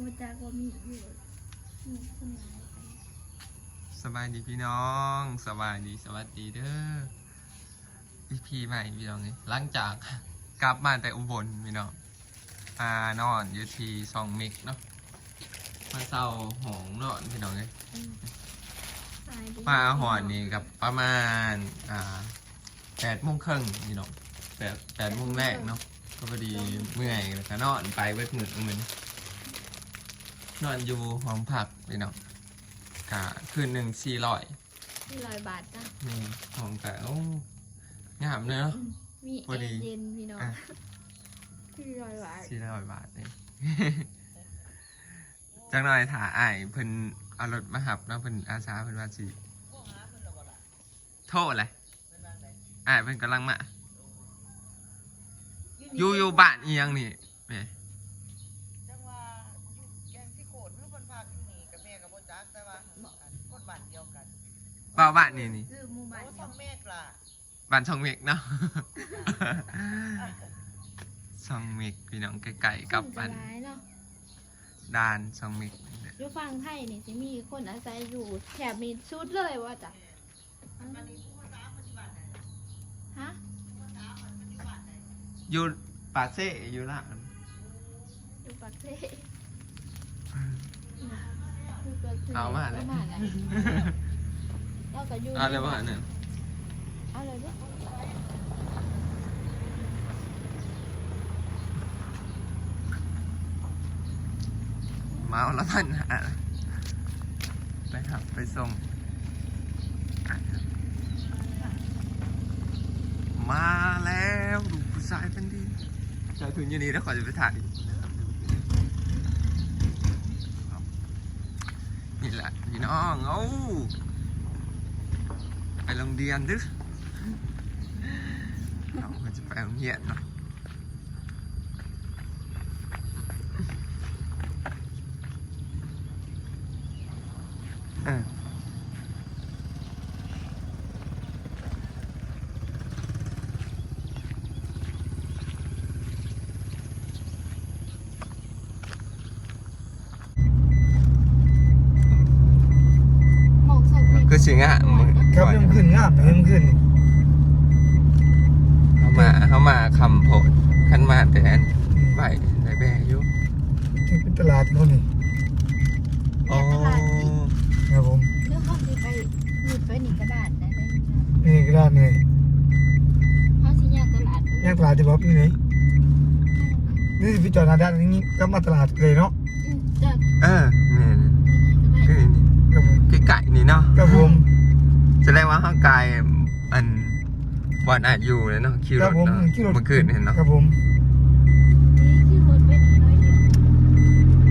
หัวจากว่ามีอยู่มีคนร้ายไปสบายดีพี่น้องสบายดีสวัสดีเด้ออีพีใหม่พี่น้องนี่หลังจากกลับมาแต่อุบลพี่น้องมานอนอยู่ที่ซองมิกเนาะมาเศร้าหองนอนพี่น้องเลยตายมาหอนนี่กับประมาณอ่าแปดโมงครึ่งพี่น้องแปดแปดโมงแรกเนาะก็พอดีเมื่อยแล้วก็นอนไปเวทมือมือ นนอนอยู่ห้องพักพี่น้องกะคืนหนึ่งสี่ร้อยที่ร้อยบาทจ้ะนี่ของกะโอ้งามเลยเนาะ มีแอพอดีร์เย็นพี่น้องอะที่ร้อยบาทสี่ร้อยบาทนี่ จังหน่อยถ่าอ้ายเพิ่นเอารถมาหับเนาะเพิ่นอาสาเพิ่นว่าสิโทษอะไรอ้ายเพิ่นกำลังมาอยู่อยู่บ้านอีหยังนี่แหม่ จังว่าอยู่แกงที่โขดหรือคนภาคอยู่นี่กับแม่กับพ่อจักแต่ว่าคนบ้านเดียวกัน เปล่าบ้านนี่นี่คือหมู่บ้านโอ้เดีสยอวงเมตรล่ะบ้านช่องเมกเนาะ ช่องเมกพี่น้องใกล้ๆกับคนบ้านจะร้ายเนาะด่านช่องเมกนี่แหละอยู่ฝั่งไทยนี่จะมีคนอาศัยอยู่แถบมีชุดเลยว่าจ้ะอันนี้ผู้ภาษาปัจจุบันไหนฮะภาษาปัจจุบันไหนอยู่ปากเซ่อยู่ละอยู่ปากเซ่อยู่ปากซ่เอามาเลย เอามาเลยเราก็อยู่เอาเลยว่าเนี่ยเอาเลยเด้อเมาแล้วท่านหาไปครับไปส่ง มาแล้วดูผู้ชายเป็นดีใจถึงอยี่นี้แล้วขอจะไปถ่ายนี่แหละพี่น้องเอ้า ไปโรงเรียนดึเราจะไปโรงเรียนเนาะเออหมกใส่เพลงคือสิงอะมึงครับยังขึ้นงามยังขึ้นนี่เขามาเขามาคำโพดขันมาแต่อันใบใบแบกอยู่ที่เป็นตลาดเขานี่อ๋อครับผมเรื่องเขาสิไปหยิบไปหนีกระดาษได้ได้ไหมจ๊ะนี่ก็ด้านนี่เขาสิย่างตลาดย่างตลาดที่บอกนี่นี่นี่สิพี่จอดหน้าด้านนี้ก็มาตลาดเลยเนาะอืมจะเออแม่นคือนี่ครับผมใกล้ๆนี่เนาะครับผม แสดงว่าร่างกายอันวันอาจอยู่เลยเนาะขี่ครรับถผมเนาะขี่รถเมื่อคืนเห็นเนาะ ครับผม นี่คือคนไปหนีน้อยเดียว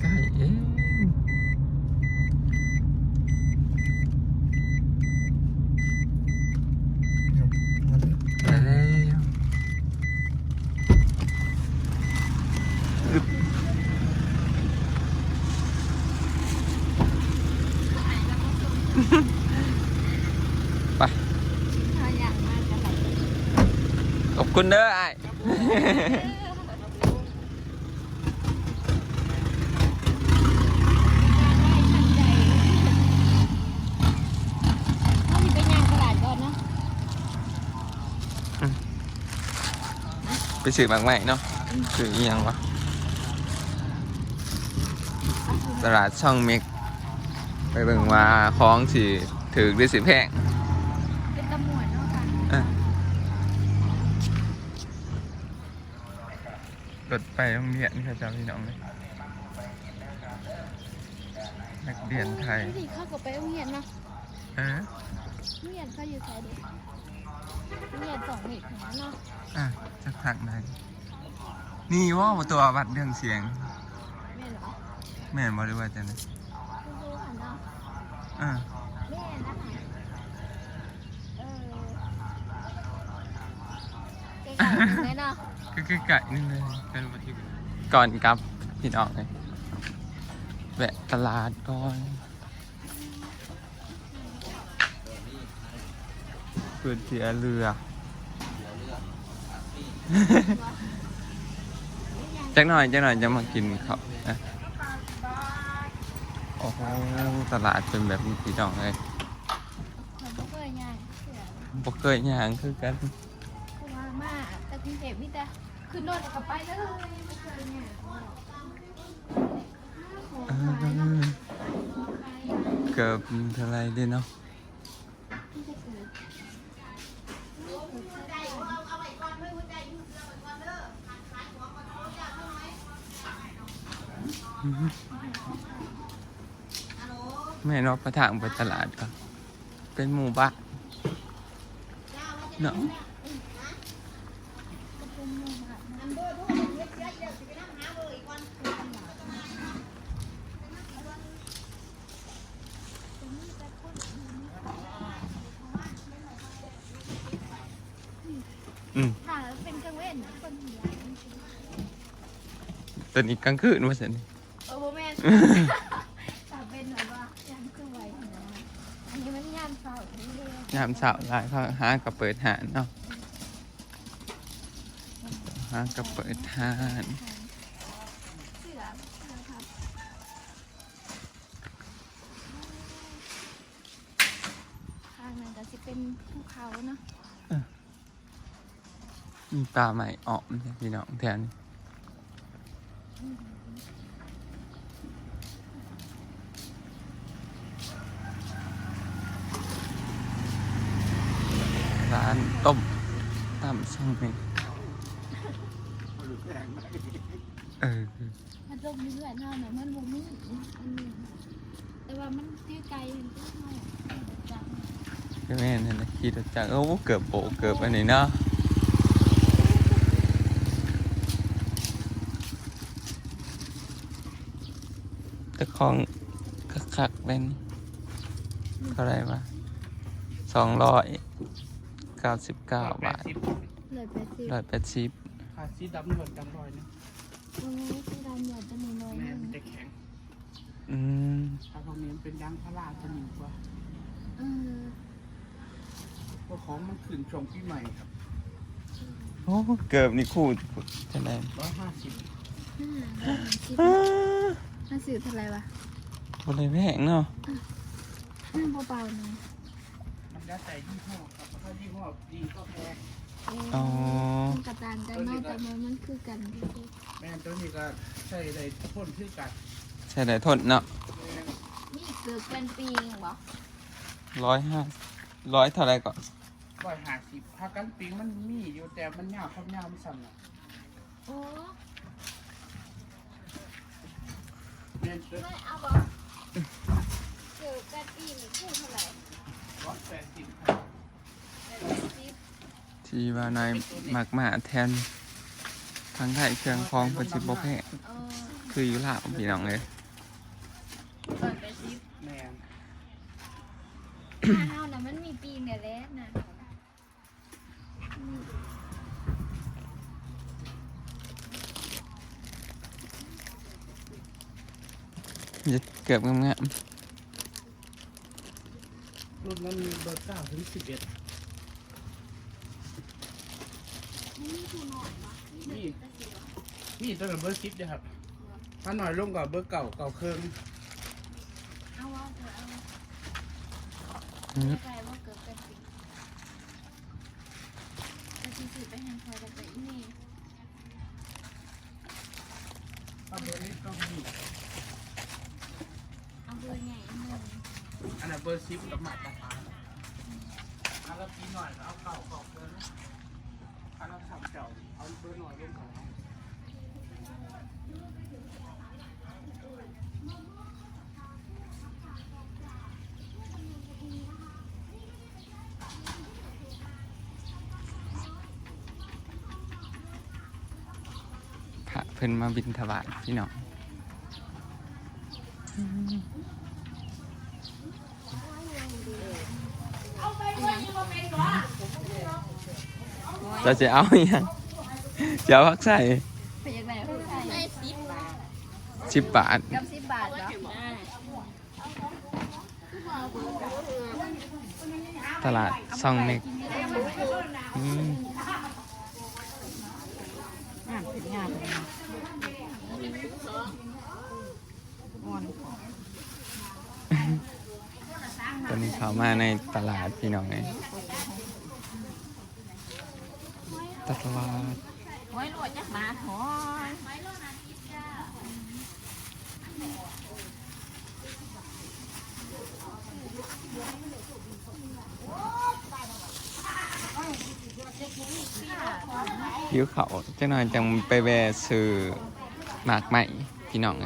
ใกล้ๆเอ๊ะ ครับมาเลย ไปแล้วอึ๊บไป เขาอยากมากกันไหน ขอบคุณเด้อไอ้เขาสิไปย่างตลาดก่อนเนาะไปสื่อบางใหม่เนาะสื่ออีหยังวะตลาดช่องเมกไปเบิ่งว่าของสิถือหรือสิแพง เป็นตำรวจเนาะค่ะ กดไปโรงเรียนค่ะจ้าพี่น้องเลยนักเรียนไทยดูดิเข้ากับไปโรงเรียนเนาะเออโรงเรียนเขาอยู่ไทยเด็กโรงเรียนสองเมตรของเนาะอะจะทางไหนนี่ว่าตัววัดเรื่องเสียง แม่เหรอแม่นบริวารจังนะคุณดูค่ะเนาะอ่า แม่นะคะเออไกลๆไหมเนาะก็ใกล้ๆนี่เลยเป็นปฏิบัติก่อนกลับพี่น้องเลยแวะตลาดก่อนเพื่อเสียเรือ จักหน่อยจักหน่อยจะมากินข้าวนะโอ้โหตลาดเป็นแบบนี้พี่น้องเลย บ่เคยย่างเสือ บ่เคยย่างคือกัน คือโดนกับไปแล้วเกือบเท่าไรดีเนาะไม่นอกประถางไปตลาดก็เป็นหมู่บ้านเนาะ ก็เป็นหมู่บ้านนะ อืม ถ้าเป็นกลางเว้นน่ะคนเดียวจริง ตอนนี้กลางคืนว่าสันๆเออโบแมนถ้าเป็นแบบว่ายังคือไหวขนาดนั้นอันนี้มันยามเช้านี่เลยยามเช้าหลายเขาหางก็เปิดหานเนาะหางก็เปิดหานเสือเสือครับทางนั้นก็จะเป็นภูเขาเนาะมีปลาใหม่ออมเนี่ยพี่น้องแถวนี้ ร้านต้มตำช่างเมงเออมันลงเรื่อยๆเนาะเนี่ยมันบ่มีอันนี้แต่ว่ามันตื้อไกลมันก็เท่าจังก็แม่นั่นแหละขี่รถจักรโอ้เกือบโบกเกือบอันนี้เนาะ ตะคองคักๆเป็นเท่าไหรวะสองร้อยเก้าสิบเก้าบาทเลยไปสิร้อยแปดสิบขาสีดำหนวดดำรอยนะโอ้ยคือดำหยอดจะมีน้อยแม่นึงมันจะแข็ง อืมถ้าพวกนี้มันเป็นยางพาราจะหนีกว่าเออเพราะของมันขึ้นช่วงปีใหม่ครับ โอ้เกือบนี่คู่จะไหนร้อยห้าสิบ ห้าสิบอ้าห้าสิบเท่าไหร่วะบริแพงเนาะห้าเบาๆหน่อยมันแล้วแต่ยี่ห้อครับถ้ายี่ห้อดีก็แพงเอออ๋อมันกระตานกันเนาะแต่มันมันคือกันที่สุดแม่ตัวนี้ก็ใช่เลยพ่นชื่อกัดใช่ได้ทนเนาะมีเกือบเป็นปีงบ่ร้อยห้าร้อยเท่าไรก่อนร้อยห้าสิบถ้ากันปิงมันมีอยู่แต่มันยาวครับยาวมันสั่นอะโอ้ แม่ตัว ไม่เอาบ่เกือบเป็นปีนี่คู่เท่าไหร่ร้อยแปดสิบแปดสิบที่ว่านายหมักหมาแทนทางไทยเครื่องคองเป็นสิบโบแพงเออคืออยู่ลาวพี่น้องเลยร้อยแปดสิบแม่ห้าเฮาน่ะมันมีปีงเดี๋ยวแล้วนะ เกือบงามรุ่นนั้นมีเบอร์เก้าถึงสิบเอ็ดนี่นี่ตัวกับเบอร์สิบเด้อครับถ้าหน่อยลงกว่าเบอร์เก่าเก่าเครื่องเอาว่าเธอเอาว่าๆอืมเข้าใจว่าเกือบเป็นปีแต่ที่สิไปแห่งคอยแต่ไปอีนี่ ถ้าเบอร์นี้ก็มี เอาเบอร์ใหญ่หนึ่ง อั นนั้นเบอร์สิบกับมาตรฐานอันละปีหน่อยเอาเก่าเก่าเกินนะอันละสามเก่าเอาเบอร์หน่อยเล่นของพระเพิ่นมาบินถวายพี่น้อง เราจะเอาอหยังจะเอาพักใส่เป็นยังไงผู้ชายได้สิบบาทสิบบาทกับสิบบาทเหรอตลาดซองเมกอืมอน ตอนนี้เขามาในตลาดพี่น้องไงตลาดไว้ลวดจักบาทหอยยิ้วเขาจะหน่อยจังไปแวะซื้อหมากใหม่พี่น้องไง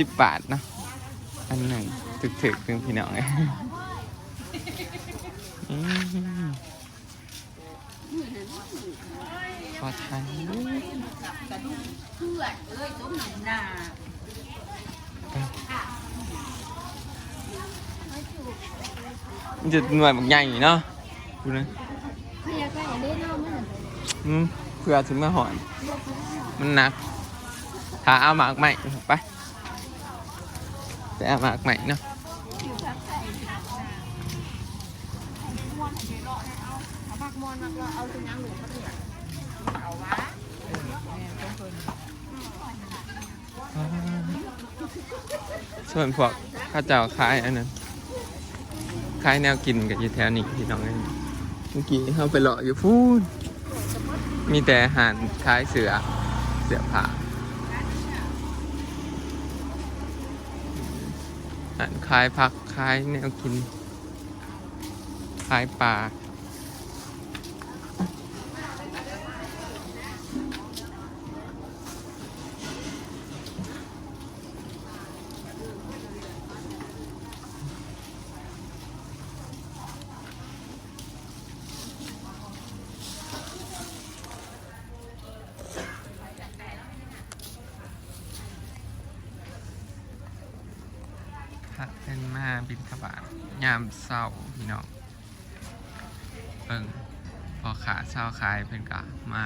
สิบบาทเนาะอันหนึ่งถึกๆเพิ่งพี่น้องไงอืมขอทานเพื่อนเอ้ยตมหนันาจะหน่วยบักใหญ่เนาะดูนะเนาะมันอืมเพื่อถึงมาหอน มันหนักถ้าเอาหมากใหม่ไป ไปเอาหมากใหม่เนาะส่วนพวกข้าวเจ้าขายอันนั้นขายแนวกินกับยู่แถวนี้พี่น้องเอ้ยเมื่อกี้เขาไปเลาะอยู่พูนมีแต่อาหารขายเสือเสือผ้าอาหาร ขายผักขายแนวกิน ขายปลา พระ เพิ่นมาบินทบาทยามเศร้าพี่น้องเบิ่งพอขาเศร้าขายเพิ่นก็มา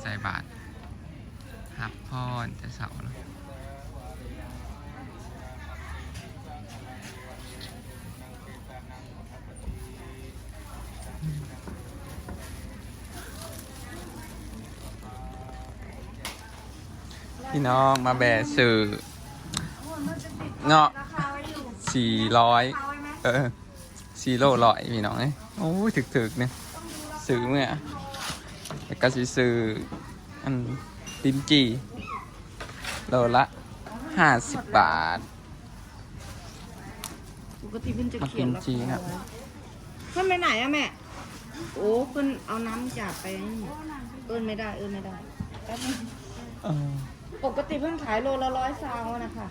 ใส่บาทหับพรแต่เศร้าเนาะพี่น้องมาแบะสื่อเงาะ สี่ร้อยเออสี่โลร้อยพี่น้องเอ้ยโอ้ยถึกๆเนี่ยซื้อเมื่อแล้วก็สิซื้ออันลิ้นจี่โลละห้าสิบบาทปกติเพิ่นจะเขียนเอากิมจิครับเพิ่นไปไหนอะแม่ โอ้เพิ่นเอาน้ำจากไปนี่เอิ้นไม่ได้ เอิ้นไม่ได้แป๊บนึงเออปกติเพิ่นขายโลละร้อยซาวนะคะ